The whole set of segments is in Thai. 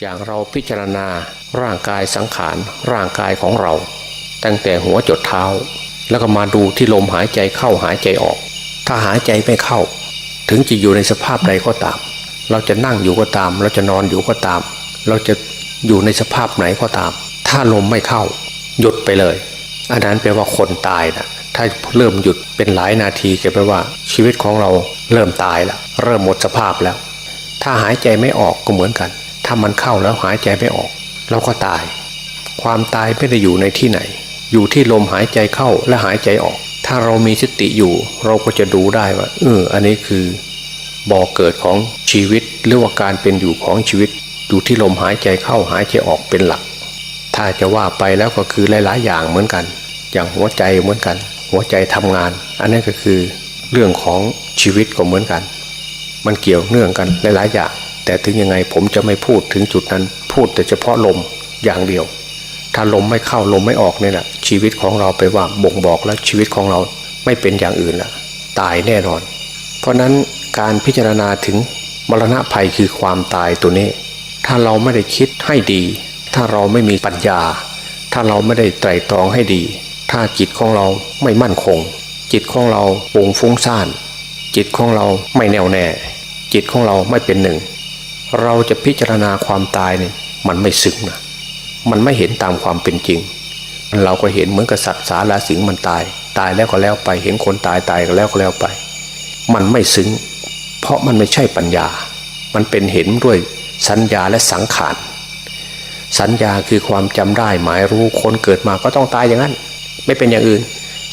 อย่างเราพิจารณาร่างกายสังขารร่างกายของเรา ตั้งแต่หัวจดเท้า แล้วก็มาดูที่ลมหายใจเข้าหายใจออก ถ้าหายใจไม่เข้า ถึงจะอยู่ในสภาพใดก็ตาม เราจะนั่งอยู่ก็ตาม เราจะนอนอยู่ก็ตาม เราจะอยู่ในสภาพไหนก็ตาม ถ้าลมไม่เข้า หยุดไปเลยอันนั้นแปลว่าคนตายนะถ้าเริ่มหยุดเป็นหลายนาทีก็แปลว่า ชีวิตของเราเริ่มตายแล้วเริ่มหมดสภาพแล้ว ถ้าหายใจไม่ออกก็เหมือนกัน ถ้ามันเข้าแล้วหายใจไม่ออก เราก็ตาย ความตายไม่ได้อยู่ในที่ไหน อยู่ที่ลมหายใจเข้าและหายใจออก ถ้าเรามีสติอยู่ เราก็จะดูได้ว่าเอออันนี้คือบ่อเกิดของชีวิตหรือว่าการเป็นอยู่ของชีวิต อยู่ที่ลมหายใจเข้าหายใจออกเป็นหลัก ถ้าจะว่าไปแล้วก็คือหลายๆอย่างเหมือนกัน อย่างหัวใจเหมือนกัน หัวใจทำงาน อันนี้ก็คือเรื่องของชีวิตก็เหมือนกัน มันเกี่ยวเนื่องกันหลายๆอย่าง แต่ถึงยังไงผมจะไม่พูดถึงจุดนั้น พูดแต่เฉพาะลมอย่างเดียว ถ้าลมไม่เข้าลมไม่ออกเนี่ยแหละชีวิตของเราไปว่าบ่งบอกแล้วชีวิตของเราไม่เป็นอย่างอื่นละตายแน่นอน เพราะนั้นการพิจารณาถึงมรณะภัยคือความตายตัวนี้ ถ้าเราไม่ได้คิดให้ดี ถ้าเราไม่มีปัญญา ถ้าเราไม่ได้ไตรตรองให้ดี ถ้าจิตของเราไม่มั่นคง จิตของเราปุงฟุ้งซ่าน จิตของเราไม่แน่วแน่ จิตของเราไม่เป็นหนึ่ง เราจะพิจารณาความตายเนี่ยมันไม่ซึ้งนะมันไม่เห็นตามความเป็นจริง เราก็เห็นเหมือนกับสัตว์สาราสิงมันตาย ตายแล้วก็แล้วไป เห็นคนตายตายก็แล้วก็แล้วไป มันไม่ซึ้ง เพราะมันไม่ใช่ปัญญา มันเป็นเห็นด้วยสัญญาและสังขารสัญญาคือความจำได้หมายรู้คนเกิดมาก็ต้องตายอย่างนั้น ไม่เป็นอย่างอื่น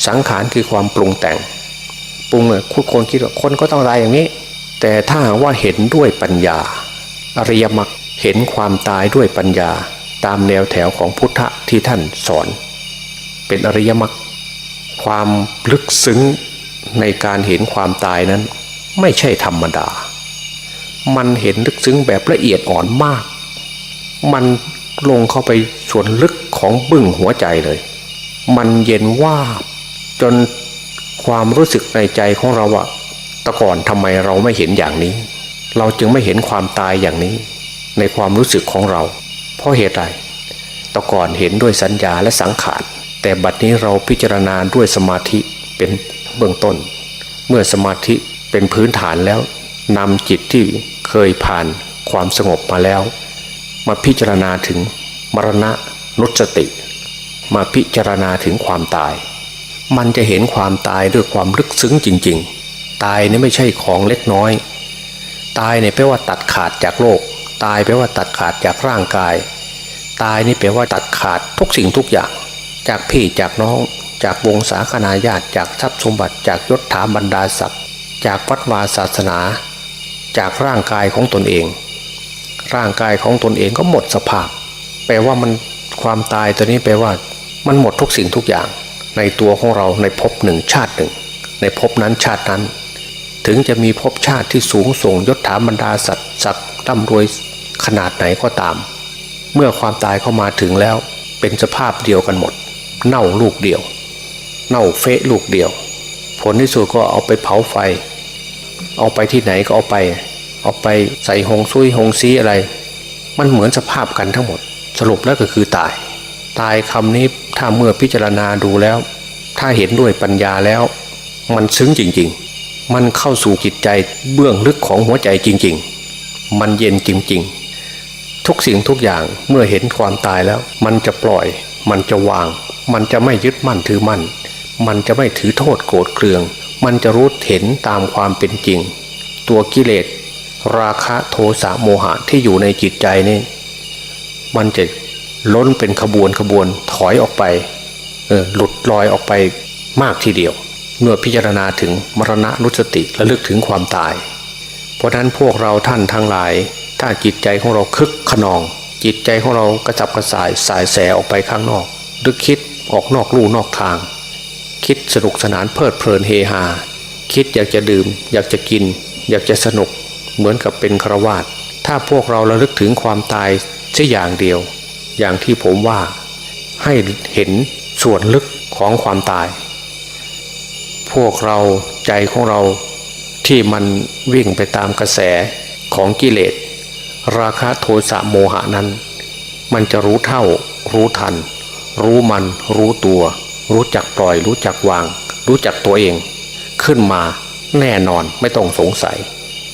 สังขารคือความปรุงแต่ง ปรุงเนี่ยคุณคนคิดว่าคนก็ต้องตายอย่างนี้ แต่ถ้าว่าเห็นด้วยปัญญา อริยมรรคเห็นความตายด้วยปัญญาตามแนวแถวของพุทธะที่ท่านสอน เป็นอริยมรรคความลึกซึ้งในการเห็นความตายนั้น ไม่ใช่ธรรมดา มันเห็นลึกซึ้งแบบละเอียดอ่อนมาก มันลงเข้าไปส่วนลึกของบึ้งหัวใจเลย มันเย็นว่าจนความรู้สึกในใจของเราอะแตะก่อนทำไมเราไม่เห็นอย่างนี้ เราจึงไม่เห็นความตายอย่างนี้ ในความรู้สึกของเรา เพราะเหตุใดตะก่อนเห็นด้วยสัญญาและสังขาร แต่บัดนี้เราพิจารณาด้วยสมาธิเป็นเบื้องต้น เมื่อสมาธิเป็นพื้นฐานแล้วนำจิตที่เคยผ่านความสงบมาแล้ว มาพิจารณาถึงมรณะนุสติ มาพิจารณาถึงความตาย มันจะเห็นความตายด้วยความลึกซึ้งจริง ๆ ตายนี่ไม่ใช่ของเล็กน้อย ตายเนี่ยแปลว่าตัดขาดจากโลก ตายแปลว่าตัดขาดจากร่างกาย ตายนี่แปลว่าตัดขาดทุกสิ่งทุกอย่าง จากพี่จากน้อง จากวงศาคณาญาติ จากทรัพย์สมบัติจากยศถาบรรดาศักดิ์จากวัดวาศาสนา จากร่างกายของตนเอง ร่างกายของตนเองก็หมดสภาพ แปลว่ามันความตายตัวนี้แปลว่า มันหมดทุกสิ่งทุกอย่าง ในตัวของเราในภพหนึ่งชาติหนึ่ง ในภพนั้นชาตินั้น ถึงจะมีภพชาติที่สูงส่งยศถาบรรดาศักดิ์ศักดิ์ร่ำรวยขนาดไหนก็ตาม เมื่อความตายเข้ามาถึงแล้วเป็นสภาพเดียวกันหมด เน่าลูกเดียว เน่าเฟะลูกเดียว ผลที่สุดก็เอาไปเผาไฟ เอาไปที่ไหนก็เอาไป เอาไปใส่หงซุยหงซีอะไร มันเหมือนสภาพกันทั้งหมด สรุปแล้วก็คือตาย ตายคำนี้ถ้าเมื่อพิจารณาดูแล้ว ถ้าเห็นด้วยปัญญาแล้ว มันซึ้งจริง ๆ มันเข้าสู่จิตใจเบื้องลึกของหัวใจจริง ๆ มันเย็นจริง ๆ ทุกสิ่งทุกอย่างเมื่อเห็นความตายแล้ว มันจะปล่อย มันจะวาง มันจะไม่ยึดมั่นถือมั่น มันจะไม่ถือโทษโกรธเคือง มันจะรู้เห็นตามความเป็นจริง ตัวกิเลสราคะโทสะโมหะที่อยู่ในจิตใจนี่มันจะล้นเป็นขบวนขบวนถอยออกไปออหลุดลอยออกไปมากทีเดียว เมื่อพิจารณาถึงมรณะนุสติและลึกถึงความตาย เพราะนั้นพวกเราท่านทั้งหลาย ถ้าจิตใจของเราคึกขนอง จิตใจของเรากระจับกระส่ายสายแสออกไปข้างนอกหรือคิดออกนอกลู่นอกทาง คิดสนุกสนานเพลิดเพลินเฮฮาคิดอยากจะดื่ม อยากจะกิน อยากจะสนุกเหมือนกับเป็นครวาตถ้าพวกเราระลึกถึงความตายแค่อย่างเดียว อย่างที่ผมว่าให้เห็นส่วนลึกของความตาย พวกเราใจของเราที่มันวิ่งไปตามกระแสของกิเลส ราคะโทสะโมหะนั้น มันจะรู้เท่า รู้ทัน รู้มันรู้ตัว รู้จักปล่อย รู้จักวาง รู้จักตัวเอง ขึ้นมาแน่นอนไม่ต้องสงสัย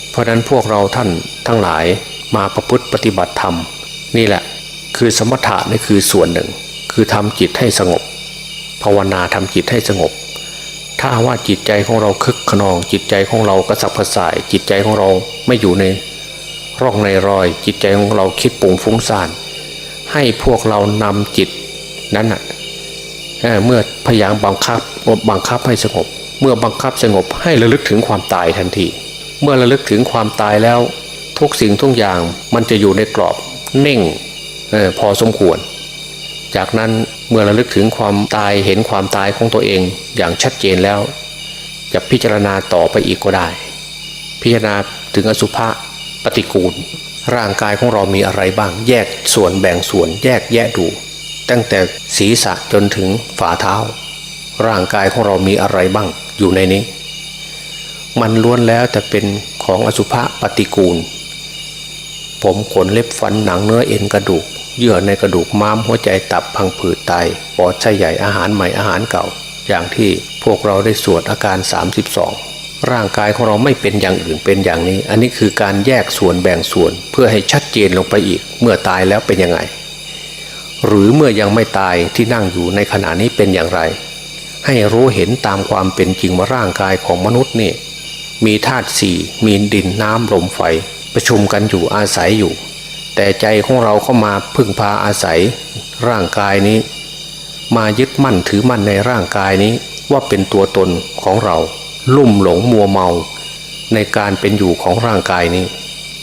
เพราะนั้นพวกเราท่านทั้งหลายมาประพฤติปฏิบัติธรรม นี่แหละ คือสมถะนี่คือส่วนหนึ่ง คือทำจิตให้สงบ ภาวนาทำจิตให้สงบ ถ้าว่าจิตใจของเราคึกขนอง จิตใจของเรากระสับกระส่าย จิตใจของเราไม่อยู่ในร่องในรอย จิตใจของเราคิดปุ่งฟุ้งซ่าน ให้พวกเรานำจิตนั้นน่ะเเมื่อพยายามบังคับบังคับให้สงบ เมื่อบังคับสงบให้ระลึกถึงความตายทันที เมื่อระลึกถึงความตายแล้ว ทุกสิ่งทุกอย่างมันจะอยู่ในกรอบเน่งออพอสมควร จากนั้น เมื่อระลึกถึงความตายเห็นความตายของตัวเองอย่างชัดเจนแล้ว จะพิจารณาต่อไปอีกก็ได้ พิจารณาถึงอสุภะปฏิกูล ร่างกายของเรามีอะไรบ้าง แยกส่วนแบ่งส่วนแยกแยะดู ตั้งแต่ศีรษะจนถึงฝ่าเท้า ร่างกายของเรามีอะไรบ้างอยู่ในนี้ มันล้วนแล้วแต่เป็นของอสุภะปฏิกูล ผมขนเล็บฟันหนังเนื้อเอ็นกระดูก เยื่อในกระดูกม้ามหัวใจตับพังผืดไตปอดไส้ใหญ่อาหารใหม่อาหารเก่า อย่างที่พวกเราได้สวดอาการ 32 ร่างกายของเราไม่เป็นอย่างอื่นเป็นอย่างนี้ อันนี้คือการแยกส่วนแบ่งส่วนเพื่อให้ชัดเจนลงไปอีก เมื่อตายแล้วเป็นยังไง หรือเมื่อยังไม่ตายที่นั่งอยู่ในขณะนี้เป็นอย่างไร ให้รู้เห็นตามความเป็นจริงว่าร่างกายของมนุษย์นี่มีธาตุสี่มีดินน้ำลมไฟประชุมกันอยู่อาศัยอยู่ แต่ใจของเราเข้ามาพึ่งพาอาศัยร่างกายนี้ มายึดมั่นถือมั่นในร่างกายนี้ว่าเป็นตัวตนของเรา ลุ่มหลงมัวเมา ในการเป็นอยู่ของร่างกายนี้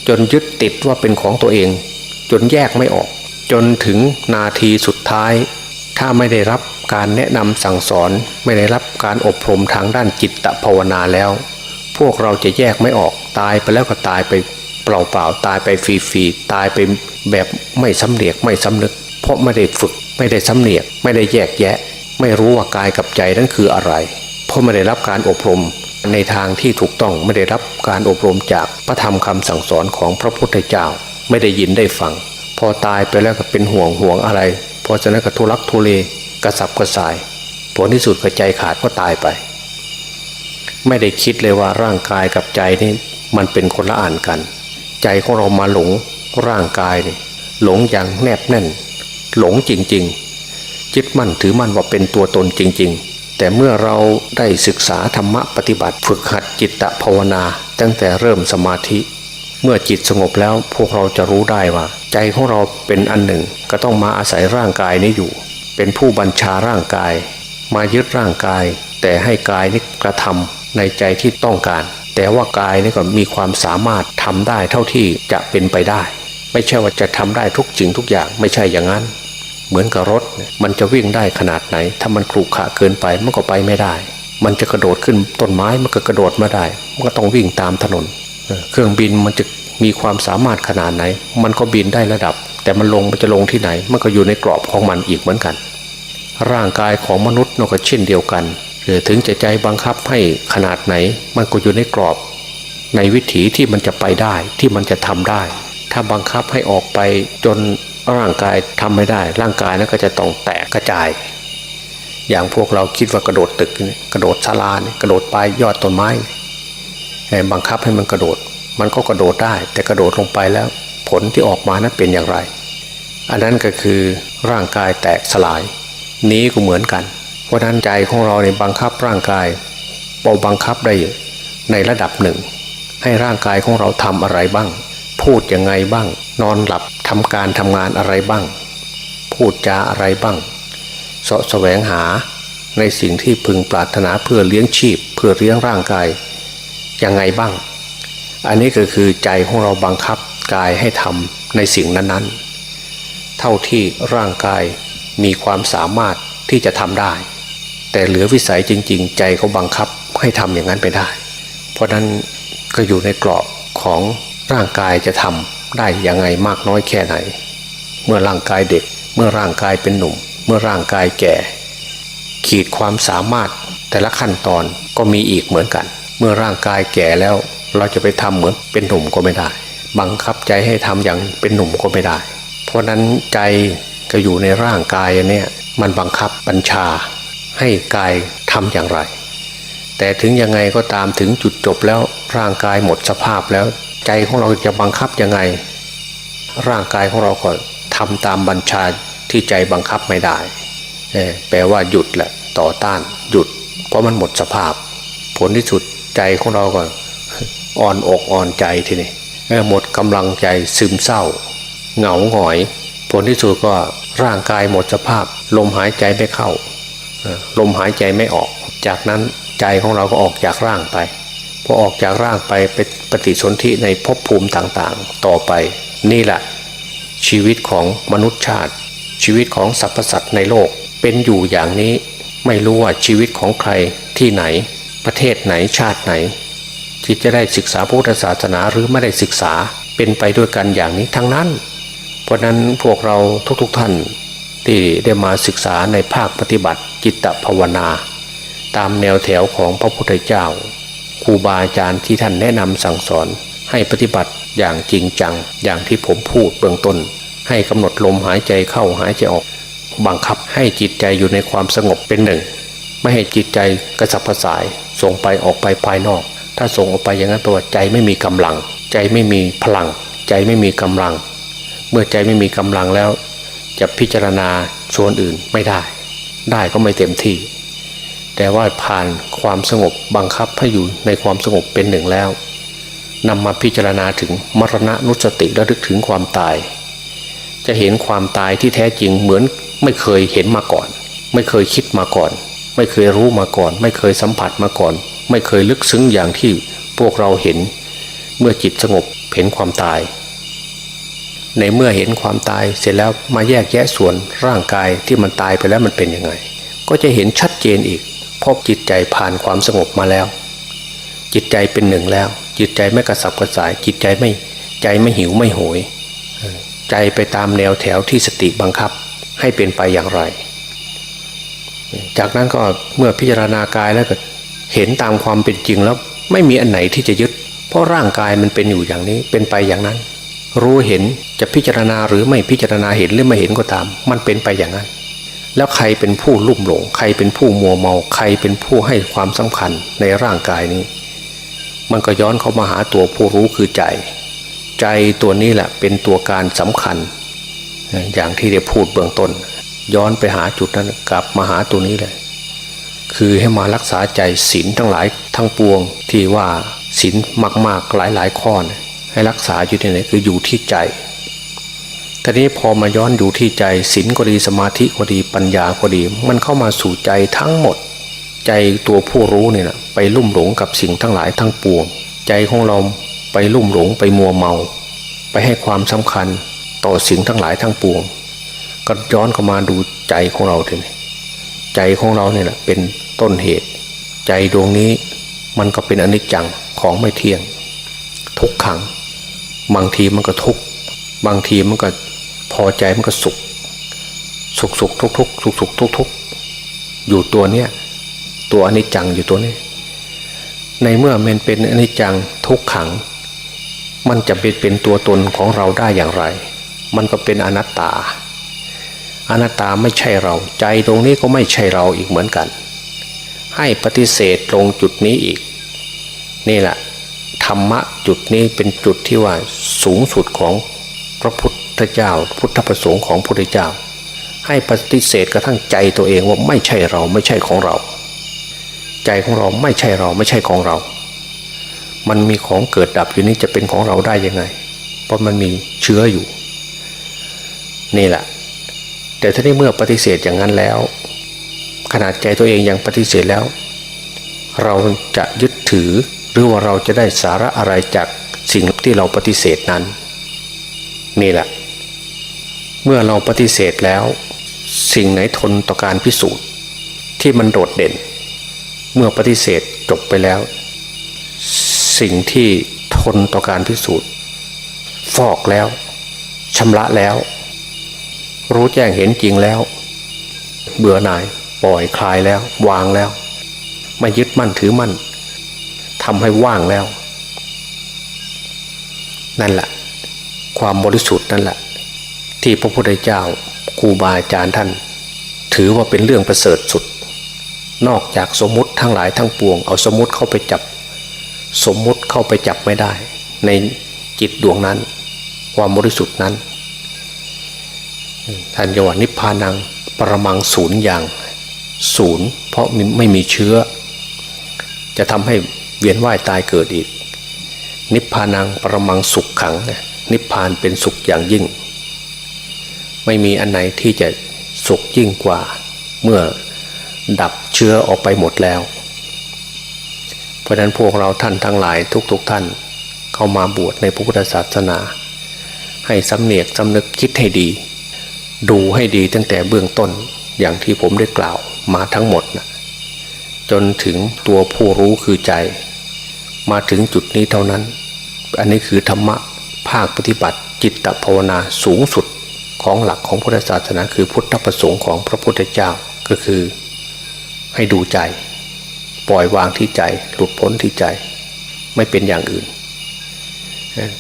จนยึดติดว่าเป็นของตัวเอง จนแยกไม่ออก จนถึงนาทีสุดท้าย ถ้าไม่ได้รับการแนะนำสั่งสอนไม่ได้รับการอบรมทางด้านจิตภาวนาแล้ว พวกเราจะแยกไม่ออกตายไปแล้วก็ตายไป เปล่าๆตายไปฟรีๆตายไปแบบไม่สำเนียกไม่สำนึก เพราะไม่ได้ฝึกไม่ได้สำเนียกไม่ได้แยกแยะ ไม่รู้ว่ากายกับใจนั้นคืออะไร เพราะไม่ได้รับการอบรมในทางที่ถูกต้องไม่ได้รับการอบรมจากพระธรรมคำสั่งสอนของพระพุทธเจ้า ไม่ได้ยินได้ฟัง พอตายไปแล้วก็เป็นห่วงห่วงอะไร พอจะนั้นก็ทุลักทุเลกระสับกระส่าย ผลที่สุดก็ใจขาดก็ตายไป ไม่ได้คิดเลยว่าร่างกายกับใจนี่มันเป็นคนละอ่านกัน ใจของเรามาหลงร่างกายนี่หลงอย่างแนบแน่น หลงจริงๆยึดมั่นถือมั่นว่าเป็นตัวตนจริง ๆ แต่เมื่อเราได้ศึกษาธรรมะปฏิบัติฝึกหัดจิตตภาวนา ตั้งแต่เริ่มสมาธิ เมื่อจิตสงบแล้วพวกเราจะรู้ได้ว่า ใจของเราเป็นอันหนึ่งก็ต้องมาอาศัยร่างกายนี้อยู่ เป็นผู้บัญชาร่างกาย มายึดร่างกาย แต่ให้กายนี้กระทำในใจที่ต้องการ แต่ว่ากายนี่ก็มีความสามารถทำได้เท่าที่จะเป็นไปได้ ไม่ใช่ว่าจะทำได้ทุกสิ่งทุกอย่างไม่ใช่อย่างนั้น เหมือนกับรถมันจะวิ่งได้ขนาดไหน ถ้ามันขรุขระเกินไปมันก็ไปไม่ได้ มันจะกระโดดขึ้นต้นไม้มันก็กระโดดมาได้ มันก็ต้องวิ่งตามถนน เครื่องบินมันจะมีความสามารถขนาดไหน มันก็บินได้ระดับ แต่มันลงมันจะลงที่ไหน มันก็อยู่ในกรอบของมันอีกเหมือนกัน ร่างกายของมนุษย์เราก็เช่นเดียวกัน ถึงจะใจบังคับให้ขนาดไหน มันก็อยู่ในกรอบ ในวิถีที่มันจะไปได้ที่มันจะทำได้ ถ้าบังคับให้ออกไปจนร่างกายทำไม่ได้ ร่างกายนั้นก็จะต้องแตกกระจาย อย่างพวกเราคิดว่ากระโดดตึกกระโดดศาลาเนี่ยกระโดดปลายยอดต้นไม้ให้บังคับให้มันกระโดด มันก็กระโดดได้ แต่กระโดดลงไปแล้ว ผลที่ออกมานั้นเป็นอย่างไร อันนั้นก็คือร่างกายแตกสลาย นี้ก็เหมือนกัน ราะนั้นใจของเราในยบังคับร่างกายเราบังคับได้ในระดับหนึ่ง ให้ร่างกายของเราทำอะไรบ้าง พูดยังไงบ้าง นอนหลับทำการทำงานอะไรบ้าง พูดจาอะไรบ้างเสาะแสวงหาในสิ่งที่พึงปรารถนาเพื่อเลี้ยงชีพ เพื่อเลี้ยงร่างกายยังไงบ้าง อันนี้ก็คือใจของเราบังคับกายให้ทำในสิ่งนั้นๆ เท่าที่ร่างกายมีความสามารถที่จะทำได้ แต่เหลือวิสัยจริง ๆ ใจเขาบังคับให้ทำอย่างนั้นไปได้ เพราะนั้นก็อยู่ในกรอบของร่างกายจะทำได้ยังไงมากน้อยแค่ไหน เมื่อร่างกายเด็ก เมื่อร่างกายเป็นหนุ่ม เมื่อร่างกายแก่ ขีดความสามารถแต่ละขั้นตอนก็มีอีกเหมือนกัน เมื่อร่างกายแก่แล้วเราจะไปทำเหมือนเป็นหนุ่มก็ไม่ได้ บังคับใจให้ทำอย่างเป็นหนุ่มก็ไม่ได้ เพราะนั้นใจก็อยู่ในร่างกายอันเนี้ยมันบังคับบัญชา ให้กายทำอย่างไร แต่ถึงยังไงก็ตามถึงจุดจบแล้วร่างกายหมดสภาพแล้ว ใจของเราจะบังคับยังไง ร่างกายของเราก็ทำตามบัญชาที่ใจบังคับไม่ได้เอ่อแปลว่าหยุดแหละต่อต้านหยุด เพราะมันหมดสภาพ ผลที่สุดใจของเราก็อ่อนอกอ่อนใจทีนี้หมดกำลังใจซึมเศร้า เหงาหงอย ผลที่สุดก็ร่างกายหมดสภาพ ลมหายใจไม่เข้า ลมหายใจไม่ออก จากนั้นใจของเราก็ออกจากร่างไปพอออกจากร่างไปเป็นปฏิสนธิในภพภูมิต่างๆ ต่อไป นี่แหละ ชีวิตของมนุษย์ชาติ ชีวิตของสรรพสัตว์ในโลกเป็นอยู่อย่างนี้ ไม่รู้ว่าชีวิตของใครที่ไหน ประเทศไหนชาติไหน ที่จะได้ศึกษาพุทธศาสนาหรือไม่ได้ศึกษาเป็นไปด้วยกันอย่างนี้ทั้งนั้น เพราะนั้นพวกเราทุกๆทท่าน ที่ได้มาศึกษาในภาคปฏิบัติจิตภาวนา ตามแนวแถวของพระพุทธเจ้าครูบาอาจารย์ที่ท่านแนะนำสั่งสอนให้ปฏิบัติอย่างจริงจัง อย่างที่ผมพูดเบื้องต้น ให้กำหนดลมหายใจเข้าหายใจออกบังคับให้จิตใจอยู่ในความสงบเป็นหนึ่ง ไม่ให้จิตใจกระสับกระส่าย ส่งไปออกไปภายนอก ถ้าส่งออกไปอย่างนั้นแปลว่าใจไม่มีกำลัง ใจไม่มีพลัง ใจไม่มีกำลัง เมื่อใจไม่มีกำลังแล้ว จะพิจารณาส่วนอื่นไม่ได้ ได้ก็ไม่เต็มที่ แต่ว่าผ่านความสงบบังคับให้อยู่ในความสงบเป็นหนึ่งแล้วนำมาพิจารณาถึงมรณะนุสติและลึกถึงความตาย จะเห็นความตายที่แท้จริงเหมือนไม่เคยเห็นมาก่อน ไม่เคยคิดมาก่อน ไม่เคยรู้มาก่อน ไม่เคยสัมผัสมาก่อน ไม่เคยลึกซึ้งอย่างที่พวกเราเห็น เมื่อจิตสงบเห็นความตาย ในเมื่อเห็นความตายเสร็จแล้วมาแยกแยะส่วนร่างกายที่มันตายไปแล้วมันเป็นยังไง ก็จะเห็นชัดเจนอีกเพราะจิตใจผ่านความสงบมาแล้ว จิตใจเป็นหนึ่งแล้ว จิตใจไม่กระสับกระส่าย จิตใจไม่ใจไม่หิวไม่โหย ใจไปตามแนวแถวที่สติบังคับให้เป็นไปอย่างไร จากนั้นก็เมื่อพิจารณากายแล้วก็เห็นตามความเป็นจริงแล้วไม่มีอันไหนที่จะยึด เพราะร่างกายมันเป็นอยู่อย่างนี้เป็นไปอย่างนั้น รู้เห็นจะพิจารณาหรือไม่พิจารณาเห็นหรือไม่เห็นก็ตาม มันเป็นไปอย่างนั้น แล้วใครเป็นผู้ลุ่มหลง ใครเป็นผู้มัวเมา ใครเป็นผู้ให้ความสำคัญในร่างกายนี้ มันก็ย้อนเข้ามาหาตัวผู้รู้คือใจ ใจตัวนี้แหละเป็นตัวการสำคัญ อย่างที่ได้พูดเบื้องต้น ย้อนไปหาจุดนั้นกลับมาหาตัวนี้เลย คือให้มารักษาใจศีลทั้งหลายทั้งปวงที่ว่าศีลมากๆหลายๆข้อนะ ให้รักษาอยู่ที่ไหนคืออยู่ที่ใจทีนี้พอมาย้อนอยู่ที่ใจศีลก็ดีสมาธิก็ดีปัญญาก็ดี มันเข้ามาสู่ใจทั้งหมด ใจตัวผู้รู้เนี่ยนะไปลุ่มหลงกับสิ่งทั้งหลายทั้งปวง ใจของเราไปลุ่มหลงไปมัวเมา ไปให้ความสำคัญต่อสิ่งทั้งหลายทั้งปวง ก็ย้อนเข้ามาดูใจของเราทีนี้ใจของเราเนี่ยแหละเป็นต้นเหตุ ใจดวงนี้มันก็เป็นอนิจจังของไม่เที่ยง ทุกขัง บางทีมันก็ทุกบางทีมันก็พอใจมันก็สุข สุขสุขทุกทุกสุขสุขทุกทุกอยู่ตัวเนี้ยตัวอนิจจังอยู่ตัวนี้ ในเมื่อมันเป็นอนิจจังทุกขัง มันจะเป็นเป็นตัวตนของเราได้อย่างไร มันก็เป็นอนัตตา อนัตตาไม่ใช่เราใจตรงนี้ก็ไม่ใช่เราอีกเหมือนกัน ให้ปฏิเสธลงจุดนี้อีก นี่แหละ ธรรมะจุดนี้เป็นจุดที่ว่าสูงสุดของพระพุทธเจ้า พุทธประสงค์ของพระพุทธเจ้า ให้ปฏิเสธกระทั่งใจตัวเองว่าไม่ใช่เราไม่ใช่ของเรา ใจของเราไม่ใช่เราไม่ใช่ของเรา มันมีของเกิดดับอยู่นี้จะเป็นของเราได้ยังไง เพราะมันมีเชื้ออยู่ นี่แหละ แต่ถ้าได้เมื่อปฏิเสธอย่างนั้นแล้ว ขนาดใจตัวเองยังปฏิเสธแล้ว เราจะยึดถือ หรือว่าเราจะได้สาระอะไรจากสิ่งที่เราปฏิเสธนั้น นี่แหละ เมื่อเราปฏิเสธแล้ว สิ่งไหนทนต่อการพิสูจน์ ที่มันโดดเด่น เมื่อปฏิเสธจบไปแล้ว สิ่งที่ทนต่อการพิสูจน์ ฟอกแล้วชำระแล้ว รู้แจ้งเห็นจริงแล้ว เบื่อหน่ายปล่อยคลายแล้ว วางแล้ว ไม่ยึดมั่นถือมั่น ทำให้ว่างแล้ว นั่นแหละ ความบริสุทธิ์นั่นแหละ ที่พระพุทธเจ้าครูบาอาจารย์ท่าน ถือว่าเป็นเรื่องประเสริฐสุด นอกจากสมมุติทั้งหลายทั้งปวง เอาสมมุติเข้าไปจับ สมมุติเข้าไปจับไม่ได้ ในจิตดวงนั้น ความบริสุทธิ์นั้นท่านจะว่านิพพานังปรมังศูนย์อย่างศูนย์เพราะไม่มีเชื้อ จะทำให้ เวียนว่ายตายเกิดอีก นิพพานังประมังสุขขัง นิพพานเป็นสุขอย่างยิ่ง ไม่มีอันไหนที่จะสุขยิ่งกว่า เมื่อดับเชื้อออกไปหมดแล้ว เพราะฉะนั้นพวกเราท่านทั้งหลายทุกๆทท่าน เข้ามาบวชในพระพุทธศาสนา ให้สำเนียกสำนึกคิดให้ดี ดูให้ดีตั้งแต่เบื้องต้นอย่างที่ผมได้กล่าวมาทั้งหมดนะจนถึงตัวผู้รู้คือใจ มาถึงจุดนี้เท่านั้น อันนี้คือธรรมะภาคปฏิบัติจิตตภาวนาสูงสุดของหลักของพุทธศาสนาคือพุทธประสงค์ของพระพุทธเจ้าก็คือ ให้ดูใจ ปล่อยวางที่ใจ หลุดพ้นที่ใจ ไม่เป็นอย่างอื่น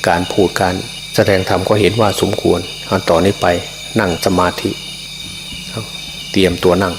การพูดการแสดงธรรมก็เห็นว่าสมควรต่อนนี้ไปนั่งสมาธิ เตรียมตัวนั่ง